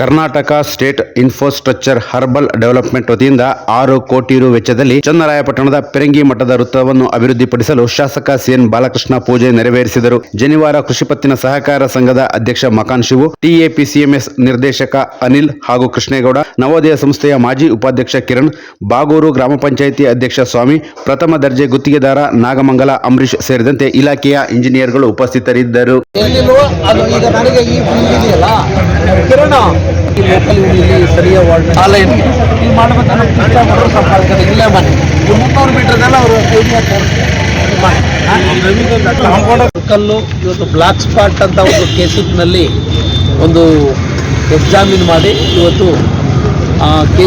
Karnataka state infrastructure herbal development ವತಿಯಿಂದ ಆರು ಕೋಟಿ ರು ವೆಚ್ಚದಲ್ಲಿ ಚನ್ನರಾಯಪಟ್ಟಣದ ಪೆರಂಗಿ ಮಠದ ವೃತ್ತವನ್ನು ಅಭಿವೃದ್ಧಿಪಡಿಸಲು ಶಾಸಕ ಸಿಎನ್ ಬಾಲಕೃಷ್ಣ ಪೂಜೆ ನೆರವೇರಿಸಿದರು. ಜನಿವಾರ ಕೃಷಿ ಪತ್ತಿನ ಸಹಕಾರ ಸಂಘದ ಅಧ್ಯಕ್ಷ ಮಕಾನ್ ಶಿವು ಟಿಎಪಿಸಿಎಂಎಸ್ ನಿರ್ದೇಶಕ ಅನಿಲ್ ಹಾಗೂ ಕೃಷ್ಣೇಗೌಡ, ನವೋದಯ ಸಂಸ್ಥೆಯ ಮಾಜಿ ಉಪಾಧ್ಯಕ್ಷ ಕಿರಣ್, ಬಾಗೂರು ಗ್ರಾಮ ಪಂಚಾಯಿತಿ ಅಧ್ಯಕ್ಷ ಸ್ವಾಮಿ, ಪ್ರಥಮ ದರ್ಜೆ ಗುತ್ತಿಗೆದಾರ ನಾಗಮಂಗಲ ಅಂಬರೀಶ್ ಸೇರಿದಂತೆ ಇಲಾಖೆಯ ಇಂಜಿನಿಯರ್ಗಳು ಉಪಸ್ಥಿತರಿದ್ದರು. ಲೋಕಲ್ ಇಲ್ಲಿ ಸ್ಥಳೀಯ ವಾರ್ಡ್ ಇಲ್ಲಿ ಕಷ್ಟ ಮಾಡೋರು ಇಲ್ಲೇ ಮನೆ ಈ ಮುನ್ನೂರು ಮೀಟರ್ದೆಲ್ಲ ಅವರು ಕಲ್ಲು ಇವತ್ತು ಬ್ಲಾಕ್ ಸ್ಪಾಟ್ ಅಂತ ಒಂದು ಕೇಸಿನಲ್ಲಿ ಒಂದು ಎಕ್ಸಾಮಿನ್ ಮಾಡಿ ಇವತ್ತು ಕೆ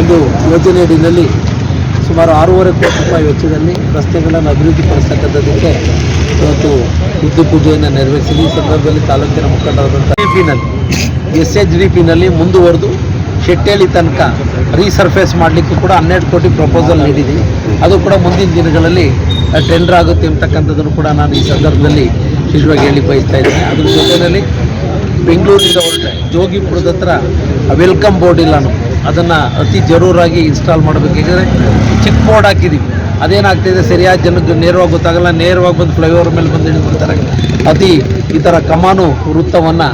ಒಂದು ಯೋಜನೆ ಅಡಿನಲ್ಲಿ ಸುಮಾರು ಆರೂವರೆ ಕೋಟಿ ರೂಪಾಯಿ ವೆಚ್ಚದಲ್ಲಿ ರಸ್ತೆಗಳನ್ನು ಅಭಿವೃದ್ಧಿಪಡಿಸ್ತಕ್ಕಂಥದ್ದಕ್ಕೆ ಇವತ್ತು ಬುದ್ಧಿ ಪೂಜೆಯನ್ನು ನೆರವೇರಿಸಿದೆ ಈ ಸಂದರ್ಭದಲ್ಲಿ ತಾಲೂಕಿನ ಮುಖಂಡರಾದಂಥ ಪಿನಲ್ಲಿ ಎಸ್ ಎಚ್ ಡಿ ಪಿನಲ್ಲಿ ಮುಂದುವರೆದು ಶೆಟ್ಟೇಳಿ ತನಕ ರೀಸರ್ಫೇಸ್ ಮಾಡಲಿಕ್ಕೂ ಕೂಡ ಹನ್ನೆರಡು ಕೋಟಿ ಪ್ರಪೋಸಲ್ ನೀಡಿದ್ದೀನಿ ಅದು ಕೂಡ ಮುಂದಿನ ದಿನಗಳಲ್ಲಿ ಟೆಂಡರ್ ಆಗುತ್ತೆ ಅಂತಕ್ಕಂಥದ್ದನ್ನು ಕೂಡ ನಾನು ಈ ಸಂದರ್ಭದಲ್ಲಿ ವಿಶೇಷವಾಗಿ ಹೇಳಿ ಬಯಸ್ತಾ ಇದ್ದೇನೆ. ಅದ್ರ ಜೊತೆಯಲ್ಲಿ ಬೆಂಗಳೂರಿಂದ ಹೊರಟೆ ಜೋಗಿಪುರದ ಹತ್ರ ವೆಲ್ಕಮ್ ಬೋರ್ಡ್ ಇಲ್ಲ ನಾವು ಅದನ್ನು ಅತಿ ಜರೂರಾಗಿ ಇನ್ಸ್ಟಾಲ್ ಮಾಡಬೇಕಿದ್ರೆ ಚಿಕ್ಕ ಬೋರ್ಡ್ ಹಾಕಿದ್ದೀವಿ ಅದೇನಾಗ್ತಿದೆ? ಸರಿಯಾದ ಜನಕ್ಕೆ ನೇರವಾಗಿ ಗೊತ್ತಾಗಲ್ಲ. ನೇರವಾಗಿ ಬಂದು ಫ್ಲೈಓವರ್ ಮೇಲೆ ಬಂದು ಇಳಿದ್ಬಿಡ್ತಾರೆ ಅತಿ ಈ ಥರ ಕಮಾನು ವೃತ್ತವನ್ನು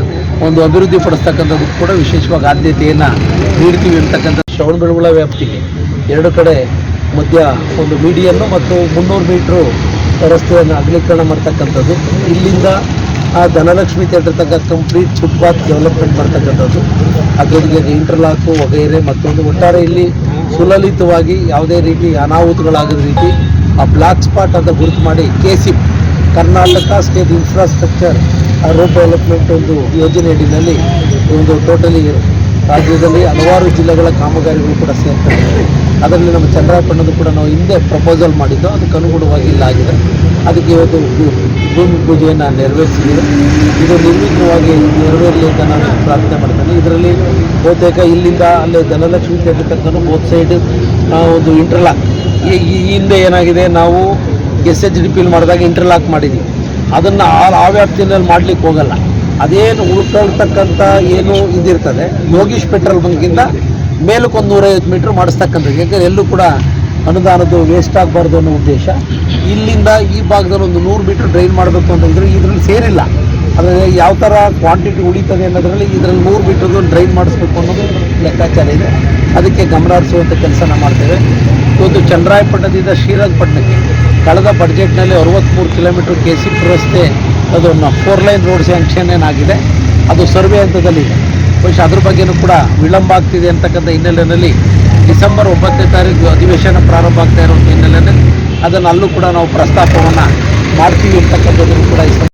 ಒಂದು ಅಭಿವೃದ್ಧಿ ಪಡಿಸ್ತಕ್ಕಂಥದ್ದು ಕೂಡ ವಿಶೇಷವಾಗಿ ಆದ್ಯತೆಯನ್ನು ನೀಡ್ತೀವಿ ಅಂತಕ್ಕಂಥ ಶ್ರವಣಬೆಳಗೊಳ ವ್ಯಾಪ್ತಿಗೆ ಎರಡು ಕಡೆ ಮಧ್ಯ ಒಂದು ಮೀಡಿಯನ್ನು ಮತ್ತು ಮುನ್ನೂರು ಮೀಟ್ರು ರಸ್ತೆಯನ್ನು ಅಗಲೀಕರಣ ಮಾಡ್ತಕ್ಕಂಥದ್ದು. ಇಲ್ಲಿಂದ ಆ Dhanalakshmi theatre complete footpath development ಮಾಡ್ತಕ್ಕಂಥದ್ದು. ಅದರೊಂದಿಗೆ ಇಂಟರ್ಲಾಕು ವಗೈರೆ ಮತ್ತೊಂದು. ಒಟ್ಟಾರೆ ಇಲ್ಲಿ ಸುಲಲಿತವಾಗಿ ಯಾವುದೇ ರೀತಿ ಅನಾಹುತಗಳಾಗದ ರೀತಿ ಆ ಬ್ಲಾಕ್ ಸ್ಪಾಟ್ ಅಂತ ಗುರುತು ಮಾಡಿ K C Karnataka state infrastructure road development ಒಂದು ಯೋಜನೆ ಅಡಿನಲ್ಲಿ ಒಂದು ಟೋಟಲಿ ರಾಜ್ಯದಲ್ಲಿ ಹಲವಾರು ಜಿಲ್ಲೆಗಳ ಕಾಮಗಾರಿಗಳು ಕೂಡ ಸೇರ್ತವೆ ಅದರಲ್ಲಿ ನಮ್ಮ ಚಂದ್ರಾಪಣ್ಣದು ಕೂಡ ನಾವು ಹಿಂದೆ ಪ್ರಪೋಸಲ್ ಮಾಡಿದ್ದು, ಅದಕ್ಕೆ ಅನುಗುಣವಾಗಿ ಇಲ್ಲಾಗಿದೆ ಅದಕ್ಕೆ ಇವತ್ತು ಭೂಮಿ ಪೂಜೆಯನ್ನು ನೆರವೇರಿಸಿದ್ದೀವಿ. ಇದು ನಿರ್ವಿಘ್ನವಾಗಿ ನೆರವೇರಲಿ ಅಂತ ನಾನು ಪ್ರಾರ್ಥನೆ ಮಾಡ್ತೇನೆ. ಇದರಲ್ಲಿ ಬಹುತೇಕ ಇಲ್ಲಿಂದ ಅಲ್ಲಿ ಧನಲಕ್ಷ್ಮಿ ತನಕ ಬೋತ್ ಸೈಡ್ ಒಂದು ಇಂಟರ್ಲಾಕ್ ಈ ಹಿಂದೆ ಏನಾಗಿದೆ, ನಾವು ಎಸ್ ಎಚ್ ಡಿ ಪಿಲ್ ಮಾಡಿದಾಗ ಇಂಟರ್ಲಾಕ್ ಮಾಡಿದ್ವಿ. ಅದನ್ನು ಆ ಆ ವ್ಯಾಪ್ತಿಯಲ್ಲಿ ಮಾಡ್ಲಿಕ್ಕೆ ಹೋಗಲ್ಲ. ಅದೇನು ಉಳ್ಕೊಳ್ತಕ್ಕಂಥ ಏನು ಇದಿರ್ತದೆ, ಯೋಗೀಶ್ ಪೆಟ್ರೋಲ್ ಬಂಕಿಂದ ಮೇಲಕ್ಕೊಂದು ನೂರೈವತ್ತು ಮೀಟ್ರ್ ಮಾಡಿಸ್ತಕ್ಕಂಥದ್ದು. ಯಾಕಂದರೆ ಎಲ್ಲೂ ಕೂಡ ಅನುದಾನದ್ದು ವೇಸ್ಟ್ ಆಗಬಾರ್ದು ಅನ್ನೋ ಉದ್ದೇಶ. ಇಲ್ಲಿಂದ ಈ ಭಾಗದಲ್ಲಿ ಒಂದು ನೂರು ಮೀಟರ್ ಡ್ರೈನ್ ಮಾಡಬೇಕು ಅಂತಂದರೆ ಇದರಲ್ಲಿ ಸೇರಿಲ್ಲ. ಆದರೆ ಯಾವ ಥರ ಕ್ವಾಂಟಿಟಿ ಉಳಿತದೆ ಅನ್ನೋದರಲ್ಲಿ ಇದರಲ್ಲಿ ನೂರು ಮೀಟ್ರದ್ದು ಡ್ರೈನ್ ಮಾಡಿಸ್ಬೇಕು ಅನ್ನೋದು ಲೆಕ್ಕಾಚಾರ ಇದೆ. ಅದಕ್ಕೆ ಗಮನ ಹರಿಸುವಂಥ ಕೆಲಸನ ಮಾಡ್ತೇವೆ. ಇವತ್ತು ಚಂದ್ರಾಯಪಟ್ಟಣದಿಂದ ಶ್ರೀರಂಗಪಟ್ಟಣಕ್ಕೆ ಕಳೆದ ಬಡ್ಜೆಟ್ನಲ್ಲಿ ಅರವತ್ತ್ಮೂರು ಕಿಲೋಮೀಟ್ರ್ ಕೆ ಸಿ ರಸ್ತೆ, ಅದು ಫೋರ್ ಲೈನ್ ರೋಡ್ ಸ್ಯಾಂಕ್ಷನ್ ಏನಾಗಿದೆ ಅದು ಸರ್ವೆ ಹಂತದಲ್ಲಿ ಬಹುಶಃ ಅದ್ರ ಬಗ್ಗೆನೂ ಕೂಡ ವಿಳಂಬ ಆಗ್ತಿದೆ ಅಂತಕ್ಕಂಥ ಹಿನ್ನೆಲೆಯಲ್ಲಿ ಡಿಸೆಂಬರ್ ಒಂಬತ್ತನೇ ತಾರೀಕು ಅಧಿವೇಶನ ಪ್ರಾರಂಭ ಆಗ್ತಾ ಇರೋ ಅದನ್ನು ಅಲ್ಲೂ ಕೂಡ ನಾವು ಪ್ರಸ್ತಾಪವನ್ನು ಮಾಡ್ತೀವಿ ಅಂತಕ್ಕಂಥದ್ದನ್ನು ಕೂಡ